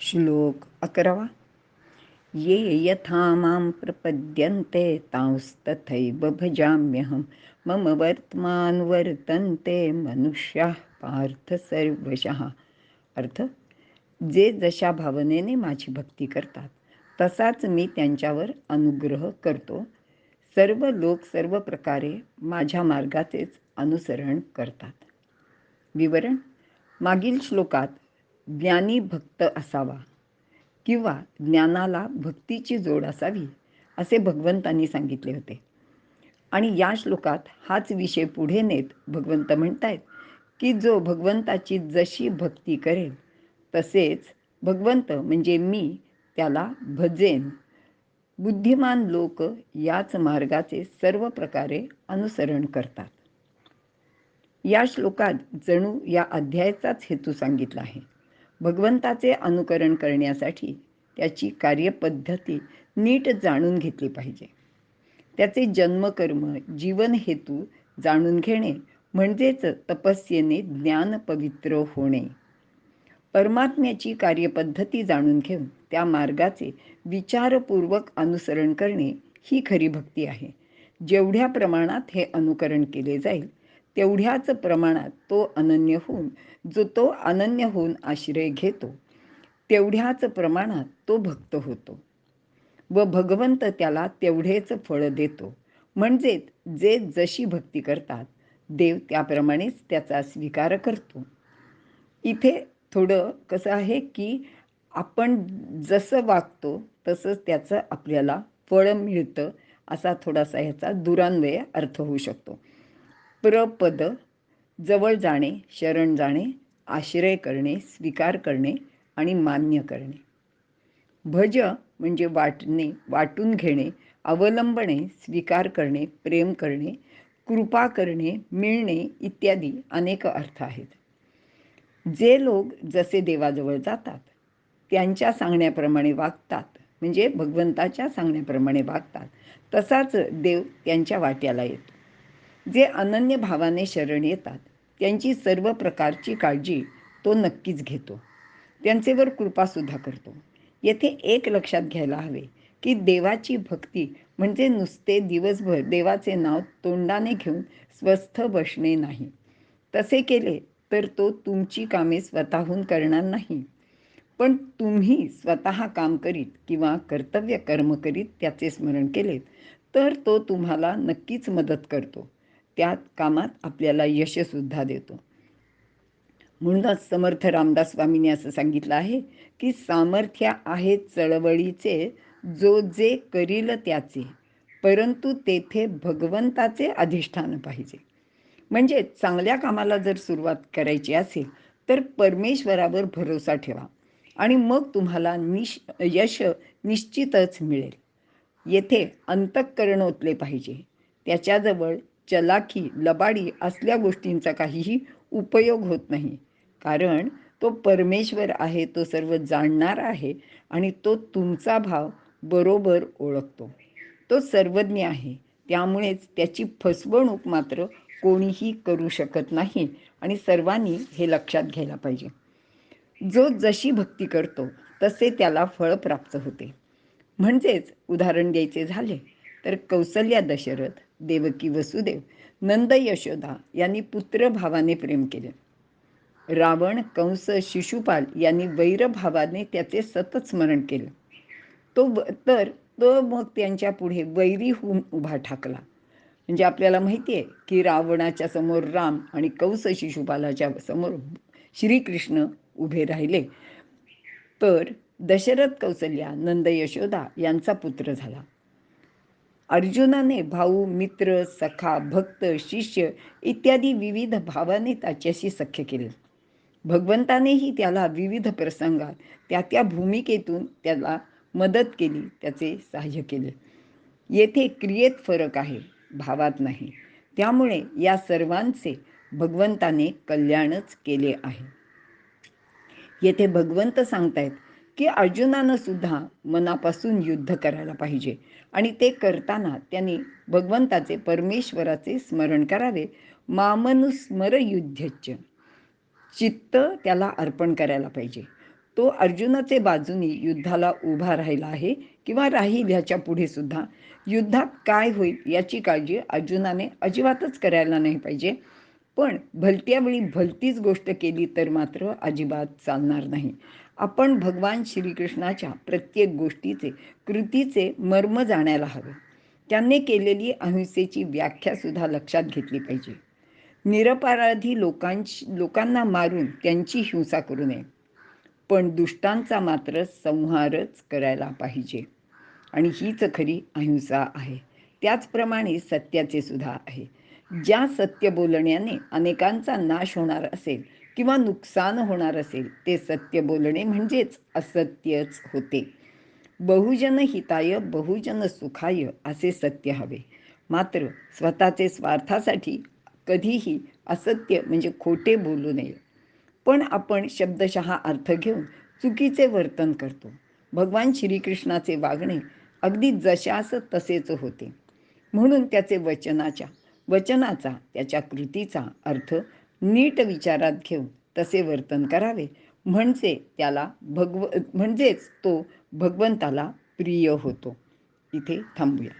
श्लोक अकरावा. ये यथा मां प्रपद्यन्ते तांस्तथैव भजाम्यहं. मम वर्तमान वर्तन्ते मनुष्याः पार्थ सर्वशः. अर्थ जे जशा भावनेने माझी भक्ती करतात तसाच मी त्यांच्यावर अनुग्रह करतो. सर्व लोक सर्व प्रकारे माझ्या मार्गाचेच अनुसरण करतात. विवरण मागील श्लोकात ज्ञानी भक्त असावा किंवा ज्ञानाला भक्तीची जोड असावी असे भगवंतांनी सांगितले होते. आणि या श्लोकात हाच विषय पुढे नेत भगवंत म्हणतायत की जो भगवंताची जशी भक्ती करेल तसेच भगवंत म्हणजे मी त्याला भजेन. बुद्धिमान लोक याच मार्गाचे सर्व प्रकारे अनुसरण करतात. या श्लोकात जणू या अध्यायाचाच हेतू सांगितला आहे. भगवंताचे अनुकरण करण्यासाठी त्याची कार्यपद्धती नीट जाणून घेतली पाहिजे. त्याचे जन्मकर्म जीवन हेतू जाणून घेणे म्हणजेच तपस्येने ज्ञान पवित्र होणे. परमात्म्याची कार्यपद्धती जाणून घेऊन त्या मार्गाचे विचारपूर्वक अनुसरण करणे ही खरी भक्ती आहे. जेवढ्या प्रमाणात हे अनुकरण केले जाईल तेवढ्याच प्रमाणात तो अनन्य होऊन जो तो अनन्य होऊन आश्रय घेतो तेवढ्याच प्रमाणात तो भक्त होतो. व भगवंत त्याला तेवढेच फळ देतो. म्हणजेच जे जशी भक्ती करतात देव त्याप्रमाणेच त्याचा स्वीकार करतो. इथे थोडं कसं आहे की आपण जसं वागतो तसंच त्याचं आपल्याला फळ मिळतं असा थोडासा ह्याचा दुरान्वय अर्थ होऊ शकतो. प्रपद जवळ जाणे शरण जाणे आश्रय करणे स्वीकार करणे आणि मान्य करणे. भज म्हणजे वाटणे वाटून घेणे अवलंबणे स्वीकार करणे प्रेम करणे कृपा करणे मिळणे इत्यादी अनेक अर्थ आहेत. जे लोक जसे देवाजवळ जातात त्यांच्या सांगण्याप्रमाणे वागतात म्हणजे भगवंताच्या सांगण्याप्रमाणे वागतात तसाच देव त्यांच्या वाट्याला येतो. जे अनन्य भावाने शरण येतात त्यांची सर्व प्रकारची काळजी तो नक्कीच घेतो. त्यांचेवर कृपासुद्धा करतो. येथे एक लक्षात घ्यायला हवे की देवाची भक्ती म्हणजे नुसते दिवसभर देवाचे नाव तोंडाने घेऊन स्वस्थ बसणे नाही. तसे केले तर तो तुमची कामे स्वतःहून करणार नाही. पण तुम्ही स्वतः काम करीत किंवा कर्तव्य कर्म करीत त्याचे स्मरण केलेत तर तो तुम्हाला नक्कीच मदत करतो. त्यात कामात आपल्याला यशसुद्धा देतो. म्हणूनच समर्थ रामदास स्वामींनी असं सांगितलं आहे की सामर्थ्य आहे चळवळीचे जो जे करील त्याचे परंतु तेथे भगवंताचे अधिष्ठान पाहिजे. म्हणजे चांगल्या कामाला जर सुरुवात करायची असेल तर परमेश्वरावर भरोसा ठेवा आणि मग तुम्हाला निश यश निश्चितच मिळेल. येथे अंतःकरण ओतले पाहिजे. त्याच्याजवळ चलाखी लबाडी असल्या गोष्टींचा काहीही उपयोग होत नाही. कारण तो परमेश्वर आहे तो सर्व जाणणार आहे आणि तो तुमचा भाव बरोबर ओळखतो. तो सर्वज्ञ आहे. त्यामुळेच त्याची फसवणूक मात्र कोणीही करू शकत नाही आणि सर्वांनी हे लक्षात घ्यायला पाहिजे. जो जशी भक्ती करतो तसे त्याला फळ प्राप्त होते. म्हणजेच उदाहरण द्यायचे झाले तर कौसल्या दशरथ देवकी वसुदेव नंद यशोदा यांनी पुत्रभावाने प्रेम केले. रावण कंस शिशुपाल यांनी वैरभावाने त्याचे सतत स्मरण केलं. तो तर तो मग त्यांच्या पुढे वैरी होऊन उभा ठाकला. म्हणजे आपल्याला माहिती आहे की रावणाच्या समोर राम आणि कंस शिशुपालाच्या समोर श्रीकृष्ण उभे राहिले. तर दशरथ कौसल्या नंद यशोदा यांचा पुत्र झाला. अर्जुनाने भाऊ मित्र सखा भक्त शिष्य इत्यादी विविध भावाने त्याच्याशी सख्य केले. भगवंतानेही त्याला विविध प्रसंगात त्या त्या भूमिकेतून त्याला मदत केली त्याचे सहाय्य केले. येथे क्रियेत फरक आहे भावात नाही. त्यामुळे या सर्वांचे भगवंताने कल्याणच केले आहे. येथे भगवंत सांगतायत की अर्जुनानं सुद्धा मनापासून युद्ध करायला पाहिजे. आणि ते करताना त्यांनी भगवंताचे परमेश्वराचे स्मरण करावे. मामनुस्मर युद्धच चित्त त्याला अर्पण करायला पाहिजे. तो अर्जुनाचे बाजूनी युद्धाला उभा राहिला आहे किंवा राहील ह्याच्या पुढे सुद्धा. युद्धात काय होईल याची काळजी अर्जुनाने अजिबातच करायला नाही पाहिजे. पण भलत्या वेळी भलतीच गोष्ट केली तर मात्र अजिबात चालणार नाही. आपण भगवान श्रीकृष्णाच्या प्रत्येक गोष्टीचे कृतीचे मर्म जाणायला हवे. त्यांनी केलेली अहिंसेची व्याख्यासुद्धा लक्षात घेतली पाहिजे. निरपराधी लोकांची लोकांना मारून त्यांची हिंसा करू नये. पण दुष्टांचा मात्र संहारच करायला पाहिजे. आणि हीच खरी अहिंसा आहे. त्याचप्रमाणे सत्याचे सुद्धा आहे. ज्या सत्य बोलण्याने अनेकांचा नाश होणार असेल किंवा नुकसान होणार असेल ते सत्य बोलणे म्हणजेच असत्यच होते. बहुजन हिताय बहुजन सुखाय असे सत्य हवे. मात्र स्वतःचे स्वार्थासाठी कधीही असत्य म्हणजे खोटे बोलू नये. पण आपण शब्दशः अर्थ घेऊन चुकीचे वर्तन करतो. भगवान श्रीकृष्णाचे वागणे अगदी जशास तसेच होते. म्हणून त्याचे वचनाच्या वचनाचा त्याच्या कृतीचा अर्थ नीट विचारात घेऊन तसे वर्तन करावे. म्हणजे त्याला भगव म्हणजेच तो भगवंताला प्रिय होतो. इथे थांबूया.